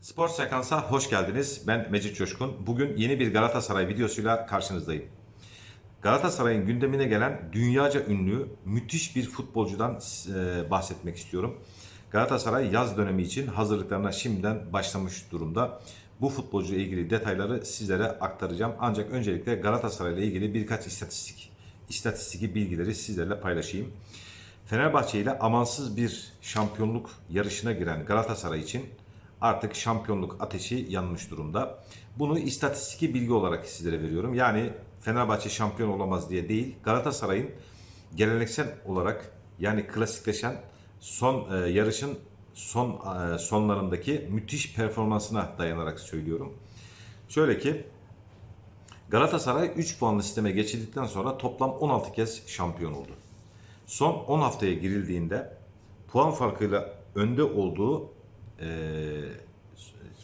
Spor Sekans'a hoş geldiniz. Ben Mecit Coşkun. Bugün yeni bir Galatasaray videosuyla karşınızdayım. Galatasaray'ın gündemine gelen dünyaca ünlü müthiş bir futbolcudan e, bahsetmek istiyorum. Galatasaray yaz dönemi için hazırlıklarına şimdiden başlamış durumda. Bu futbolcu ilgili detayları sizlere aktaracağım. Ancak öncelikle Galatasaray ile ilgili birkaç istatistik, istatistiki bilgileri sizlerle paylaşayım. Fenerbahçe ile amansız bir şampiyonluk yarışına giren Galatasaray için artık şampiyonluk ateşi yanmış durumda. Bunu istatistiki bilgi olarak sizlere veriyorum. Yani Fenerbahçe şampiyon olamaz diye değil, Galatasaray'ın geleneksel olarak yani klasikleşen son e, yarışın son e, sonlarındaki müthiş performansına dayanarak söylüyorum. Şöyle ki Galatasaray 3 puanlı sisteme geçildikten sonra toplam 16 kez şampiyon oldu. Son 10 haftaya girildiğinde puan farkıyla önde olduğu e,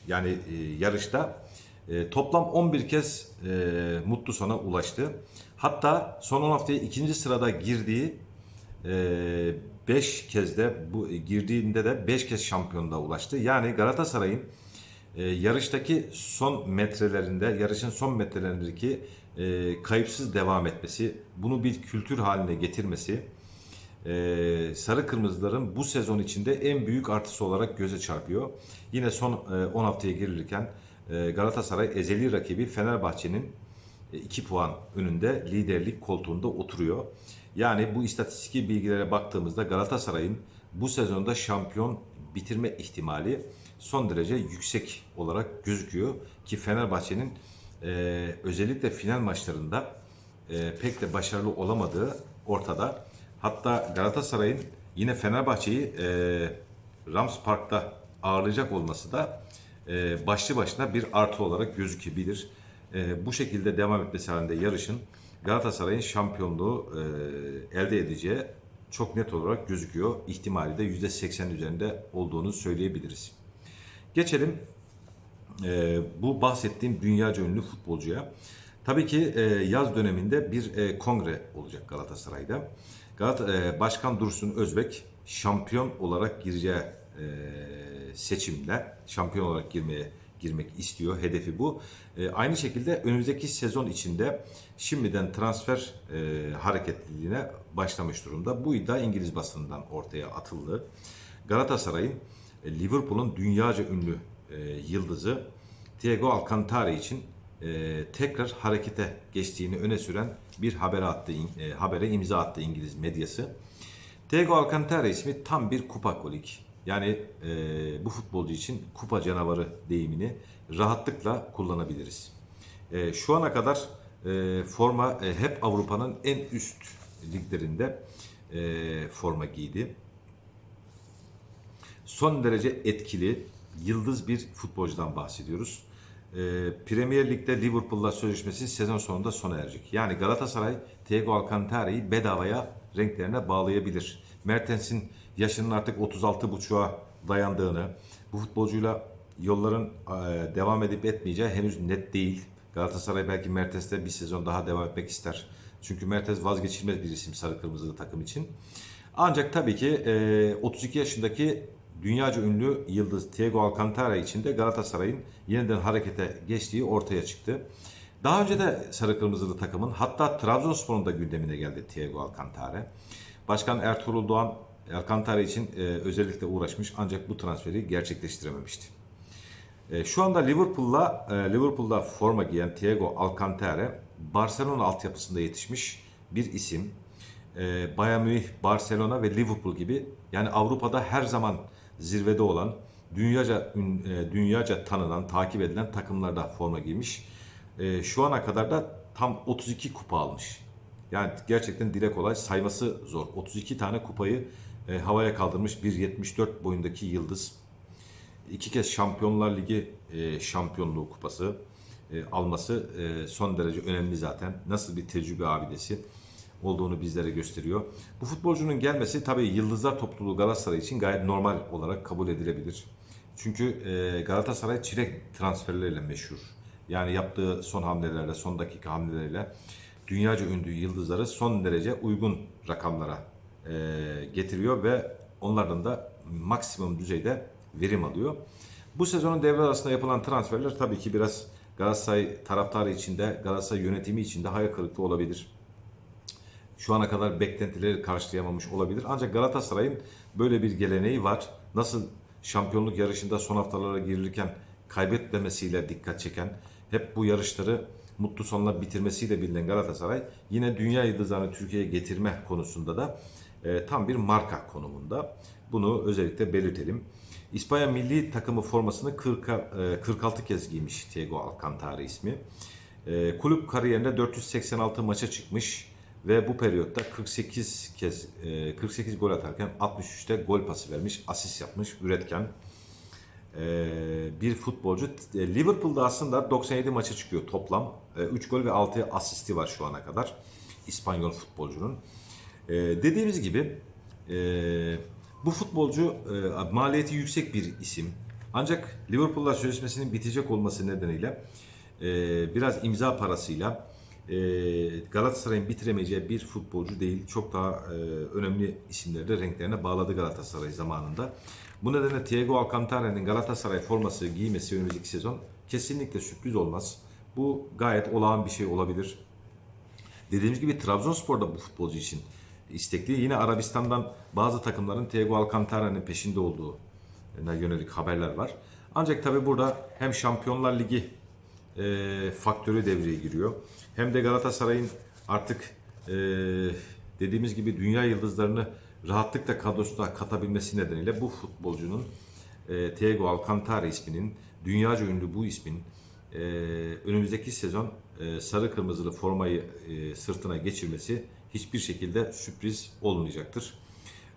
yani e, yarışta e, toplam 11 kez e, mutlu sona ulaştı. Hatta son 10 haftaya ikinci sırada girdiği 5 kez de bu girdiğinde de 5 kez şampiyonluğa ulaştı. Yani Galatasaray'ın e, yarıştaki son metrelerinde, yarışın son metrelerindeki e, kayıpsız devam etmesi, bunu bir kültür haline getirmesi, e, sarı kırmızıların bu sezon içinde en büyük artısı olarak göze çarpıyor. Yine son e, 10 haftaya girilirken e, Galatasaray ezeli rakibi Fenerbahçe'nin 2 puan önünde liderlik koltuğunda oturuyor. Yani bu istatistiki bilgilere baktığımızda Galatasaray'ın bu sezonda şampiyon bitirme ihtimali son derece yüksek olarak gözüküyor ki Fenerbahçe'nin e, özellikle final maçlarında e, pek de başarılı olamadığı ortada. Hatta Galatasaray'ın yine Fenerbahçe'yi e, Rams Park'ta ağırlayacak olması da e, başlı başına bir artı olarak gözükebilir. E, bu şekilde devam etmesi halinde yarışın Galatasaray'ın şampiyonluğu e, elde edeceği çok net olarak gözüküyor. İhtimali de %80 üzerinde olduğunu söyleyebiliriz. Geçelim e, bu bahsettiğim dünyaca ünlü futbolcuya. Tabii ki e, yaz döneminde bir e, kongre olacak Galatasaray'da. Galat e, Başkan Dursun Özbek şampiyon olarak gireceği e, seçimle şampiyon olarak girmeye girmek istiyor. Hedefi bu. E, aynı şekilde önümüzdeki sezon içinde şimdiden transfer hareketliliğine başlamış durumda. Bu iddia İngiliz basınından ortaya atıldı. Galatasaray'ın Liverpool'un dünyaca ünlü yıldızı Thiago Alcantara için e, tekrar harekete geçtiğini öne süren bir haber attı, e, habere imza attı İngiliz medyası. Thiago Alcantara ismi tam bir kupa kolik. Yani e, bu futbolcu için kupa canavarı deyimini rahatlıkla kullanabiliriz. E, şu ana kadar e, forma e, hep Avrupa'nın en üst liglerinde e, forma giydi. Son derece etkili, yıldız bir futbolcudan bahsediyoruz. E, Premier Lig'de Liverpool'la sözleşmesi sezon sonunda sona erecek. Yani Galatasaray Thiago Alcantara'yı bedavaya renklerine bağlayabilir. Mertens'in yaşının artık 36.5'a dayandığını, bu futbolcuyla yolların e, devam edip etmeyeceği henüz net değil. Galatasaray belki Mertens'te bir sezon daha devam etmek ister. Çünkü Mertens vazgeçilmez bir isim sarı kırmızılı takım için. Ancak tabii ki e, 32 yaşındaki dünyaca ünlü yıldız Thiago Alcantara için de Galatasaray'ın yeniden harekete geçtiği ortaya çıktı. Daha önce de sarı kırmızılı takımın hatta Trabzonspor'un da gündemine geldi Thiago Alcantara. Başkan Ertuğrul Doğan Alcantara için e, özellikle uğraşmış ancak bu transferi gerçekleştirememişti. E, şu anda Liverpool'la e, Liverpool'da forma giyen Thiago Alcantara Barcelona altyapısında yetişmiş bir isim. E, Bayern Münih, Barcelona ve Liverpool gibi yani Avrupa'da her zaman zirvede olan dünyaca ün- e, dünyaca tanınan, takip edilen takımlarda forma giymiş. E, şu ana kadar da tam 32 kupa almış. Yani gerçekten dile kolay sayması zor. 32 tane kupayı e, havaya kaldırmış bir 74 boyundaki yıldız. İki kez Şampiyonlar Ligi şampiyonluğu kupası alması son derece önemli zaten. Nasıl bir tecrübe abidesi olduğunu bizlere gösteriyor. Bu futbolcunun gelmesi tabii yıldızlar topluluğu Galatasaray için gayet normal olarak kabul edilebilir. Çünkü e, Galatasaray çilek transferleriyle meşhur. Yani yaptığı son hamlelerle, son dakika hamleleriyle dünyaca ünlü yıldızları son derece uygun rakamlara e, getiriyor ve onlardan da maksimum düzeyde verim alıyor. Bu sezonun devre arasında yapılan transferler tabii ki biraz Galatasaray taraftarı içinde, Galatasaray yönetimi içinde hayal kırıklığı olabilir. Şu ana kadar beklentileri karşılayamamış olabilir. Ancak Galatasaray'ın böyle bir geleneği var. Nasıl şampiyonluk yarışında son haftalara girilirken kaybetmemesiyle dikkat çeken, hep bu yarışları mutlu sonla bitirmesiyle bilinen Galatasaray yine dünya yıldızlarını Türkiye'ye getirme konusunda da e, tam bir marka konumunda. Bunu özellikle belirtelim. İspanya milli takımı formasını 40, e, 46 kez giymiş Thiago Alcantara ismi. E, kulüp kariyerinde 486 maça çıkmış ve bu periyotta 48 kez e, 48 gol atarken 63'te gol pası vermiş, asist yapmış, üretken e, bir futbolcu. E, Liverpool'da aslında 97 maça çıkıyor toplam. E, 3 gol ve 6 asisti var şu ana kadar İspanyol futbolcunun. E, dediğimiz gibi e, bu futbolcu e, maliyeti yüksek bir isim. Ancak Liverpool'la sözleşmesinin bitecek olması nedeniyle e, biraz imza parasıyla e, Galatasaray'ın bitiremeyeceği bir futbolcu değil. Çok daha e, önemli isimleri renklerine bağladı Galatasaray zamanında. Bu nedenle Thiago Alcantara'nın Galatasaray forması giymesi önümüzdeki sezon kesinlikle sürpriz olmaz. Bu gayet olağan bir şey olabilir. Dediğimiz gibi Trabzonspor da bu futbolcu için istekli. Yine Arabistan'dan bazı takımların Thiago Alcantara'nın peşinde olduğuna yönelik haberler var. Ancak tabi burada hem Şampiyonlar Ligi e, faktörü devreye giriyor. Hem de Galatasaray'ın artık e, dediğimiz gibi dünya yıldızlarını rahatlıkla kadrosuna katabilmesi nedeniyle bu futbolcunun e, Thiago Alcantara isminin, dünyaca ünlü bu ismin e, önümüzdeki sezon e, sarı kırmızılı formayı e, sırtına geçirmesi hiçbir şekilde sürpriz olmayacaktır.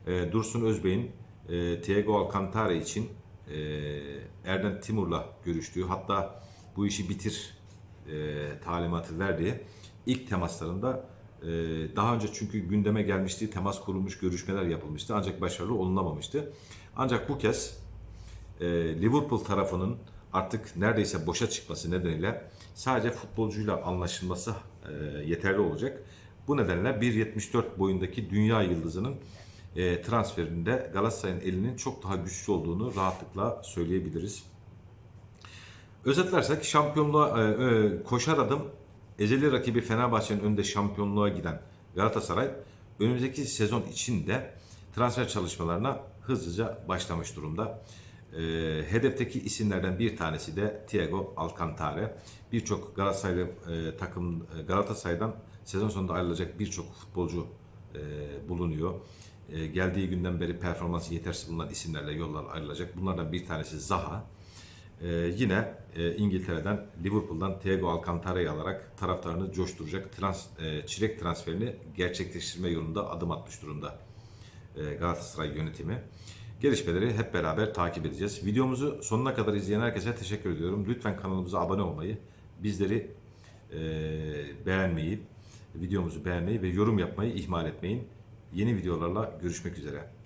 E, Dursun Özbey'in e, Thiago Alcantara için e, Erden Timur'la görüştüğü hatta bu işi bitir e, talimatı verdiği ilk temaslarında e, daha önce çünkü gündeme gelmişti, temas kurulmuş, görüşmeler yapılmıştı ancak başarılı olunamamıştı. Ancak bu kez e, Liverpool tarafının artık neredeyse boşa çıkması nedeniyle sadece futbolcuyla anlaşılması e, yeterli olacak. Bu nedenle 1.74 boyundaki dünya yıldızının e, transferinde Galatasaray'ın elinin çok daha güçlü olduğunu rahatlıkla söyleyebiliriz. Özetlersek şampiyonluğa e, e, koşar adım ezeli rakibi Fenerbahçe'nin önünde şampiyonluğa giden Galatasaray önümüzdeki sezon içinde transfer çalışmalarına hızlıca başlamış durumda. E, hedefteki isimlerden bir tanesi de Thiago Alcantara. Birçok Galatasaraylı e, takım e, Galatasaray'dan sezon sonunda ayrılacak birçok futbolcu e, bulunuyor. E, geldiği günden beri performansı yetersiz bulunan isimlerle yollar ayrılacak. Bunlardan bir tanesi Zaha. Ee, yine e, İngiltere'den Liverpool'dan Thiago Alcantara'yı alarak taraftarını coşturacak trans, e, çilek transferini gerçekleştirme yolunda adım atmış durumda e, Galatasaray yönetimi. Gelişmeleri hep beraber takip edeceğiz. Videomuzu sonuna kadar izleyen herkese teşekkür ediyorum. Lütfen kanalımıza abone olmayı, bizleri e, beğenmeyi, videomuzu beğenmeyi ve yorum yapmayı ihmal etmeyin. Yeni videolarla görüşmek üzere.